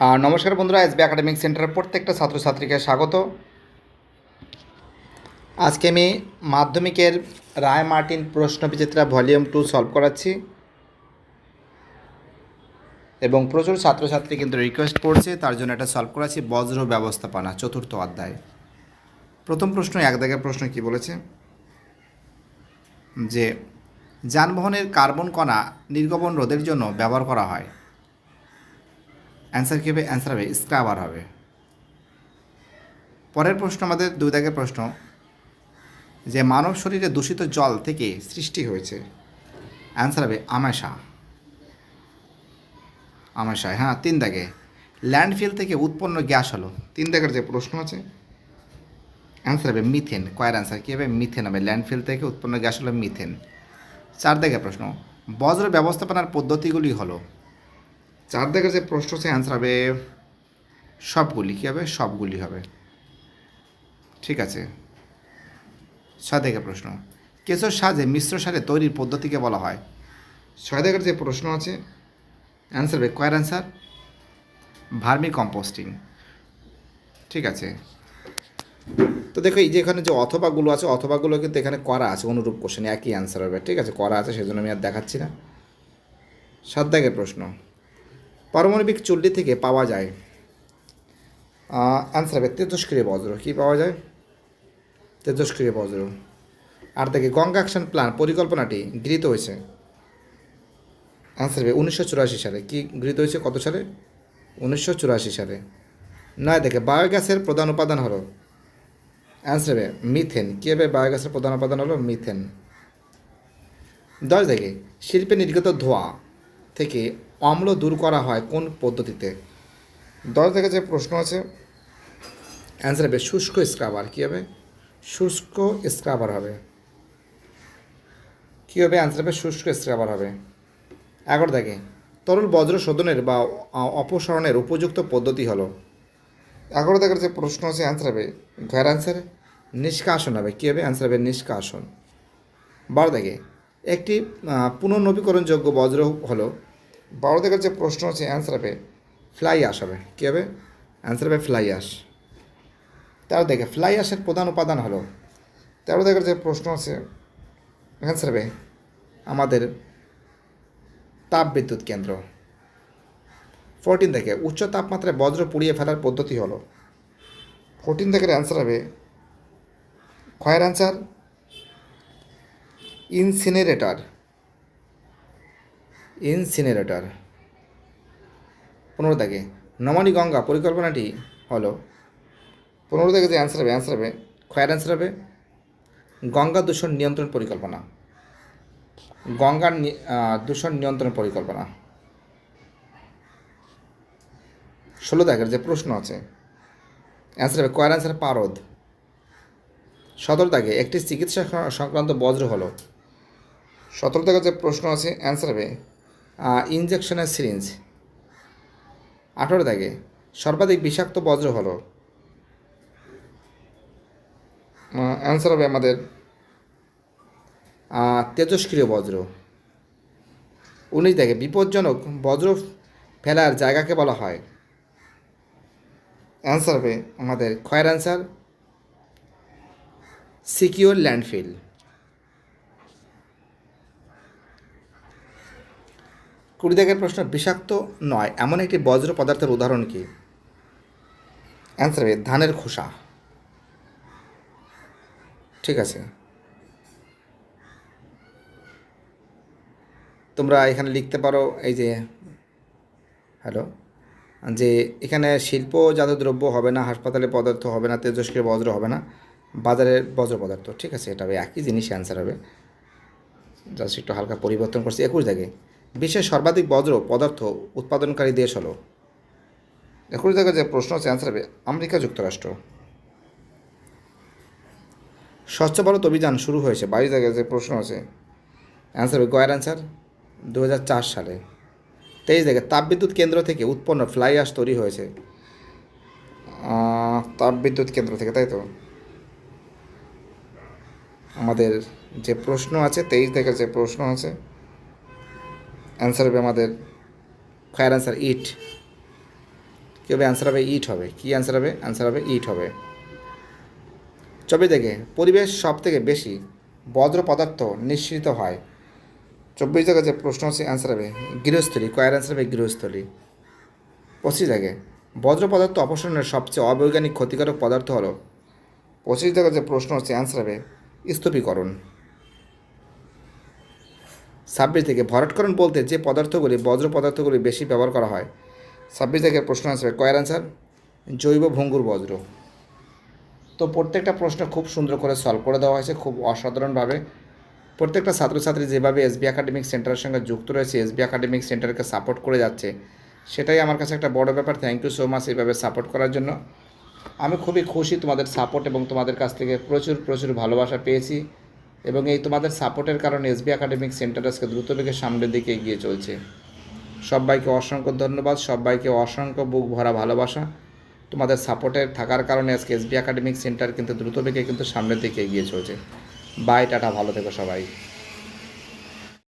নমস্কার বন্ধুরা SB academic সেন্টারের প্রত্যেকটা ছাত্রছাত্রীকে স্বাগত। আজকে আমি মাধ্যমিকের রায় মার্টিন প্রশ্ন বিচিত্রা ভলিউম টু সলভ করাচ্ছি। এবং প্রচুর ছাত্রছাত্রী কিন্তু রিকোয়েস্ট করছে, তার জন্য এটা সলভ করাচ্ছি বজ্র ব্যবস্থাপনা, চতুর্থ অধ্যায়। প্রথম প্রশ্ন, এক দাগের প্রশ্ন কি বলেছে? যে, যানবাহনের কার্বন কণা নির্গমন রোধের জন্য ব্যবহার করা হয়। অ্যান্সার কী হবে? অ্যান্সার হবে। স্ক্রাবার হবে। পরের প্রশ্ন, আমাদের দুই দাগের প্রশ্ন। যে মানব শরীরে দূষিত জল থেকে সৃষ্টি হয়েছে। অ্যান্সার হবে আমাশা। আমাশায় হ্যাঁ তিন দাগে। ল্যান্ডফিল থেকে উৎপন্ন গ্যাস হলো। তিন দাগের যে প্রশ্ন আছে, অ্যান্সার হবে মিথেন। কয়ের অ্যান্সার কী হবে? মিথেন হবে। ল্যান্ডফিল থেকে উৎপন্ন গ্যাস হলো মিথেন। চার দাগের প্রশ্ন, বজ্র ব্যবস্থাপনার পদ্ধতিগুলি হলো। চার দাগের যে প্রশ্ন আছে অ্যান্সার হবে, সবগুলি কী হবে? সবগুলি হবে। ঠিক আছে। ছয় দাগের প্রশ্ন কেঁচোর সাজে মিশ্র সারে তৈরির পদ্ধতিকে বলা হয়। ছয় দাগের যে প্রশ্ন আছে অ্যান্সার হবে কয়ের অ্যান্সার ভার্মি কম্পোস্টিং। ঠিক আছে। তো দেখো, এই যে এখানে যে অথবাগুলো আছে, অথবাগুলো কিন্তু এখানে করা আছে, অনুরূপ কোশ্চেন একই অ্যান্সার হবে। ঠিক আছে, করা আছে, সেজন্য আমি আর দেখাচ্ছি না। সাত দাগের প্রশ্ন পারমাণবিক চুল্লি থেকে পাওয়া যায় অ্যান্সার হবে তেজস্ক্রিয় বজ্র। কী পাওয়া যায়? তেজস্ক্রিয় বজ্র। আর দেখে, গঙ্গা অ্যাকশন প্ল্যান পরিকল্পনাটি গৃহীত হয়েছে। অ্যান্সার হবে উনিশশো চুরাশি সালে। কি গৃহীত হয়েছে? কত সালে? উনিশশো চুরাশি সালে। নয়, দেখে বায়োগ্যাসের প্রধান উপাদান হলো। অ্যান্সার হবে মিথেন কী হবে বায়োগ্যাসের প্রধান উপাদান হলো? মিথেন দশ, দেখে, শিল্পে নির্গত ধোঁয়া। থেকে অম্ল দূর করা হয় কোন পদ্ধতিতে? দশ থেকে যে প্রশ্ন আছে অ্যান্সার হবে শুষ্ক স্ক্রাবার কী হবে? শুষ্ক স্ক্রাবার হবে। কী হবে? অ্যান্সার হবে শুষ্ক স্ক্রাবার হবে। এগারো থেকে তরল বজ্র শোধনের বা অপসারণের উপযুক্ত পদ্ধতি হলো। এগারো দেখার যে প্রশ্ন আছে অ্যান্সার হবে ঘর অ্যান্সার নিষ্কাশন হবে। কী হবে? অ্যান্সার হবে নিষ্কাশন। বারো থেকে একটি পুনর্নবীকরণযোগ্য বজ্র হলো। বারো দেখার যে প্রশ্ন আছে অ্যান্সার হবে ফ্লাই আস হবে। কী হবে? অ্যান্সার হবে ফ্লাই আস তেরো দেখে ফ্লাই আশের প্রধান উপাদান হলো। তেরো দেখার যে প্রশ্ন আছে অ্যান্সার হবে, আমাদের তাপ বিদ্যুৎ কেন্দ্র। ফোরটিন থেকে উচ্চ তাপমাত্রায় বজ্র পুড়িয়ে ফেলার পদ্ধতি হলো। ফোরটিন থেকে অ্যান্সার হবে, ক্ষয়ের অ্যান্সার ইনসিনারেটর। ইনসিনেরেটার। পনেরো থেকে নমানি গঙ্গা পরিকল্পনাটি হলো, পনেরো থেকে যে অ্যান্সার হবে অ্যান্সার হবে ক্ষয়ের অ্যান্সার হবে, গঙ্গা দূষণ নিয়ন্ত্রণ পরিকল্পনা। গঙ্গার দূষণ নিয়ন্ত্রণ পরিকল্পনা। ষোলো দাগের যে প্রশ্ন আছে অ্যান্সার হবে কয়ের অ্যান্সার পারদ। সতেরো দাগে একটি চিকিৎসা সংক্রান্ত বজ্র হলো। সতেরো দাগের যে প্রশ্ন আছে অ্যান্সার হবে ইনজেকশনের সিরিঞ্জ আঠেরো দাগে সর্বাধিক বিষাক্ত বজ্র হলো। অ্যান্সার হবে আমাদের তেজস্ক্রিয় বজ্র। উনিশ দেখে বিপজ্জনক বজ্র ফেলার জায়গাকে বলা হয়। অ্যান্সার হবে আমাদের ক্ষয়ের অ্যান্সার সিকিউর ল্যান্ডফিল কুড়ি দাগের প্রশ্ন, বিষাক্ত নয়। এমন একটি বজ্র পদার্থের উদাহরণ কি? অ্যান্সার হবে ধানের খোসা। ঠিক আছে। তোমরা এখানে লিখতে পারো এই যে হ্যালো যে এখানে শিল্পজাত দ্রব্য হবে না হাসপাতালে পদার্থ হবে না, তেজস্ক্রিয় বজ্র হবে না, বাজারের বজ্র পদার্থ। ঠিক আছে, এটা একই জিনিস অ্যান্সার হবে। জাস্ট একটু হালকা পরিবর্তন করছি। একুশ দাগে। বিশ্বের সর্বাধিক বজ্র পদার্থ উৎপাদনকারী দেশ হলো। একুশ দাগে যে প্রশ্ন আছে অ্যান্সার হবে, আমেরিকা যুক্তরাষ্ট্র। স্বচ্ছ ভারত অভিযান শুরু হয়েছে, বাইশ জায়গায় যে প্রশ্ন আছে অ্যান্সার হবে গয়ের অ্যান্সার দু হাজার চার সালে। তেইশ জায়গায় তাপবিদ্যুৎ কেন্দ্র থেকে উৎপন্ন ফ্লাই আশ তৈরি হয়েছে। তাপবিদ্যুৎ কেন্দ্র থেকে, তাই তো? আমাদের যে প্রশ্ন আছে, তেইশ থেকে যে প্রশ্ন আছে অ্যান্সার হবে আমাদের ফায়ার অ্যান্সার ইট কী হবে? অ্যান্সার হবে ইট হবে। কী অ্যান্সার হবে? অ্যান্সার হবে ইট হবে। চব্বিশ থেকে, পরিবেশ সব থেকে বেশি বজ্র পদার্থ নিঃসৃত হয়। চব্বিশ থেকে যে প্রশ্ন হচ্ছে অ্যান্সার হবে গৃহস্থলী। কয়ের অ্যান্সার হবে গৃহস্থলী। পঁচিশ থেকে, বজ্র পদার্থ অপসারণের সবচেয়ে অবৈজ্ঞানিক ক্ষতিকারক পদার্থ হলো। পঁচিশ থেকে যে প্রশ্ন হচ্ছে অ্যান্সার হবে স্তূপীকরণ ছাব্বিশ থেকে ভরাটকরণ বলতে যে পদার্থগুলি, বজ্র পদার্থগুলি বেশি ব্যবহার করা হয়। ছাব্বিশ থেকে প্রশ্ন আসবে, কয়ের আনসার জৈব ভঙ্গুর বজ্র। তো প্রত্যেকটা প্রশ্ন খুব সুন্দর করে সলভ করে দেওয়া হয়েছে, খুব অসাধারণভাবে। প্রত্যেকটা ছাত্রছাত্রী যেভাবে এসবি একাডেমিক সেন্টারের সঙ্গে যুক্ত রয়েছে এসবি একাডেমিক সেন্টারকে সাপোর্ট করে যাচ্ছে, সেটাই আমার কাছে একটা বড় ব্যাপার। থ্যাংক ইউ সো মাচ এইভাবে সাপোর্ট করার জন্য। আমি খুবই খুশি তোমাদের সাপোর্ট এবং তোমাদের কাছ থেকে প্রচুর প্রচুর ভালোবাসা পেয়েছি। এবং এই তোমাদের সাপোর্টের কারণে এসবি একাডেমিক সেন্টার আজকে দ্রুত বেগে সামনের দিকে এগিয়ে চলছে। সবাইকে অসংখ্য ধন্যবাদ, সবাইকে অসংখ্য বুক ভরা ভালোবাসা। তোমাদের সাপোর্টের থাকার কারণে আজকে এসবি একাডেমিক সেন্টার কিন্তু দ্রুত বেগে কিন্তু সামনের দিকে এগিয়ে চলছে। বাই, টাটা, ভালো থেকো সবাই।